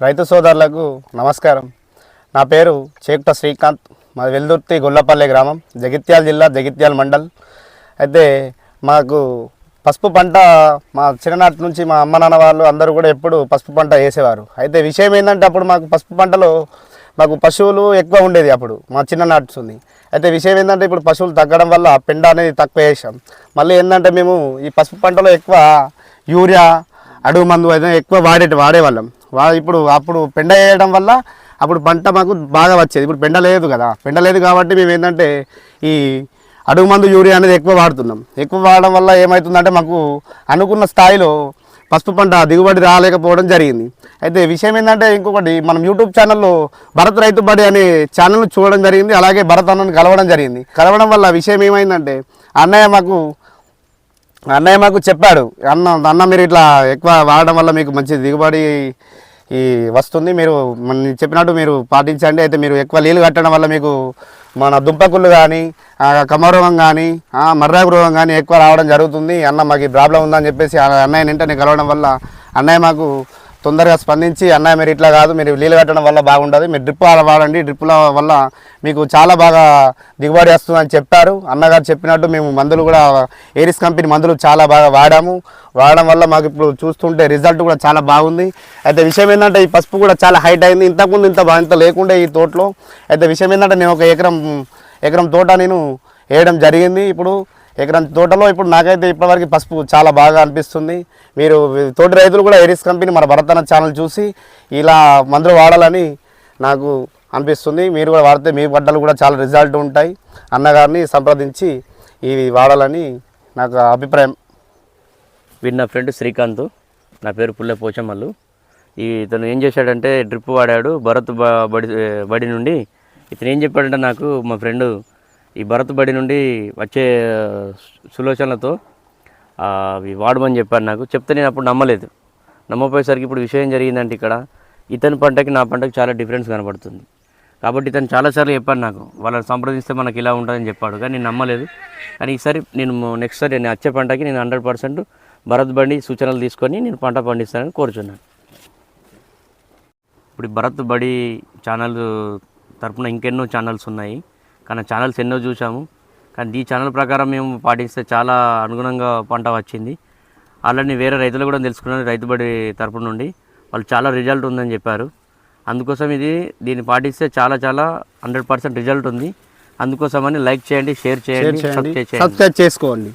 రైతు సోదరులకు నమస్కారం. నా పేరు చేకుట శ్రీకాంత్ మా వెల్దుర్తి గొల్లపల్లె గ్రామం జగిత్యాల జిల్లా జగిత్యాల మండల్. అయితే మాకు పసుపు పంట మా చిన్ననాటి నుంచి మా అమ్మ నాన్న వాళ్ళు అందరూ కూడా ఎప్పుడు పసుపు పంట వేసేవారు. అయితే విషయం ఏంటంటే అప్పుడు మాకు పసుపు పంటలో మాకు పశువులు ఎక్కువ ఉండేది అప్పుడు మా చిన్ననాటి ఉంది అయితే విషయం ఏంటంటే ఇప్పుడు పశువులు తగ్గడం వల్ల పెండ అనేది తక్కువ వేసాం. మళ్ళీ ఏంటంటే మేము ఈ పసుపు పంటలో ఎక్కువ యూరియా అడుగు మందు అయితే ఎక్కువ వాడే వాడేవాళ్ళం. ఇప్పుడు అప్పుడు పెండ వేయడం వల్ల అప్పుడు పంట మాకు బాగా వచ్చేది. ఇప్పుడు పెండ లేదు కదా. పెండ లేదు కాబట్టి మేము ఏంటంటే ఈ అడుగు మందు యూరియా అనేది ఎక్కువ వాడుతున్నాం. ఎక్కువ వాడడం వల్ల ఏమవుతుందంటే మాకు అనుకున్న స్థాయిలో పసుపు పంట దిగుబడి రాలేకపోవడం జరిగింది. అయితే విషయం ఏంటంటే ఇంకొకటి మనం యూట్యూబ్ ఛానల్లో భరత్ రైతు బడి అనే ఛానల్ చూడడం జరిగింది. అలాగే భరత్ అన్నను కలవడం జరిగింది. కలవడం వల్ల విషయం ఏమైందంటే అన్నయ్య మాకు అన్నయ్య మాకు చెప్పాడు అన్న అన్న మీరు ఇట్లా ఎక్కువ వాడడం వల్ల మీకు మంచి దిగుబడి ఈ వస్తుంది. మీరు మన చెప్పినట్టు మీరు పాటించండి. అయితే మీరు ఎక్కువ నీళ్ళు కట్టడం వల్ల మీకు మన దుంపకుళ్ళు కానీ కమరోగం కానీ మర్రాకు రోగం కానీ ఎక్కువ రావడం జరుగుతుంది. అన్న మాకు ఈ ప్రాబ్లం ఉందని చెప్పేసి ఆ అన్నయ్య నింటనే కలవడం వల్ల అన్నయ్య మాకు తొందరగా స్పందించి అన్నయ్య మీరు ఇట్లా కాదు మీరు నీళ్ళు కట్టడం వల్ల బాగుండదు మీరు డ్రిప్ అలా వాడండి డ్రిప్పుల వల్ల మీకు చాలా బాగా దిగుబడి వస్తుందని చెప్పారు. అన్నగారు చెప్పినట్టు మేము మందులు కూడా ఏరిస్ కంపెనీ మందులు చాలా బాగా వాడాము. వాడడం వల్ల మాకు ఇప్పుడు చూస్తుంటే రిజల్ట్ కూడా చాలా బాగుంది. అయితే విషయం ఏంటంటే ఈ పసుపు కూడా చాలా హైట్ అయింది. ఇంతకుముందు ఇంత ఇంత లేకుండే ఈ తోటలో. అయితే విషయం ఏంటంటే నేను ఒక ఎకరం ఎకరం తోట నేను వేయడం జరిగింది. ఇప్పుడు ఎకరం తోటలో ఇప్పుడు నాకైతే ఇప్పటివరకు పసుపు చాలా బాగా అనిపిస్తుంది. మీరు తోటి రైతులు కూడా ఎరిస్ కంపెనీ మన భరతన ఛానల్ చూసి ఇలా మందులు వాడాలని నాకు అనిపిస్తుంది. మీరు కూడా వాడితే మీ పంటలు కూడా చాలా రిజల్ట్ ఉంటాయి. అన్నగారిని సంప్రదించి ఇవి వాడాలని నాకు అభిప్రాయం. వీడు నా ఫ్రెండ్ శ్రీకాంత్ నా పేరు పుల్లె పోచమ్మల్లు. ఈ ఇతను ఏం చేశాడంటే డ్రిప్ వాడాడు. భరత్ బడి బడి నుండి ఇతను ఏం చెప్పాడంటే నాకు మా ఫ్రెండ్ ఈ భరత్ బడి నుండి వచ్చే సులోచనలతో అవి వాడమని చెప్పాను నాకు. చెప్తే నేను అప్పుడు నమ్మలేదు. నమ్మపోయేసరికి ఇప్పుడు విషయం జరిగిందంటే ఇక్కడ ఇతని పంటకి నా పంటకి చాలా డిఫరెన్స్ కనబడుతుంది. కాబట్టి ఇతను చాలాసార్లు చెప్పాను నాకు వాళ్ళని సంప్రదిస్తే మనకి ఇలా ఉంటుందని చెప్పాడు. కానీ నేను నమ్మలేదు. కానీ ఈసారి నేను నెక్స్ట్ సారి నేను వచ్చే పంటకి నేను హండ్రెడ్ పర్సెంట్ భరత్ బండి సూచనలు తీసుకొని నేను పంట పండిస్తానని కోరుచున్నాను. ఇప్పుడు భరత్ బడి ఛానల్ తరపున ఇంకెన్నో ఛానల్స్ ఉన్నాయి. కానీ ఛానల్స్ ఎన్నో చూసాము కానీ ఈ ఛానల్ ప్రకారం మేము పాటిస్తే చాలా అనుగుణంగా పంట వచ్చింది. ఆల్రెడీ వేరే రైతులు కూడా తెలుసుకున్నాను రైతు బడి తరపు నుండి. వాళ్ళు చాలా రిజల్ట్ ఉందని చెప్పారు. అందుకోసం ఇది దీన్ని పాటిస్తే చాలా చాలా హండ్రెడ్ పర్సెంట్ రిజల్ట్ ఉంది. అందుకోసమని లైక్ చేయండి షేర్ చేయండి సబ్స్క్రైబ్ చేసుకోండి.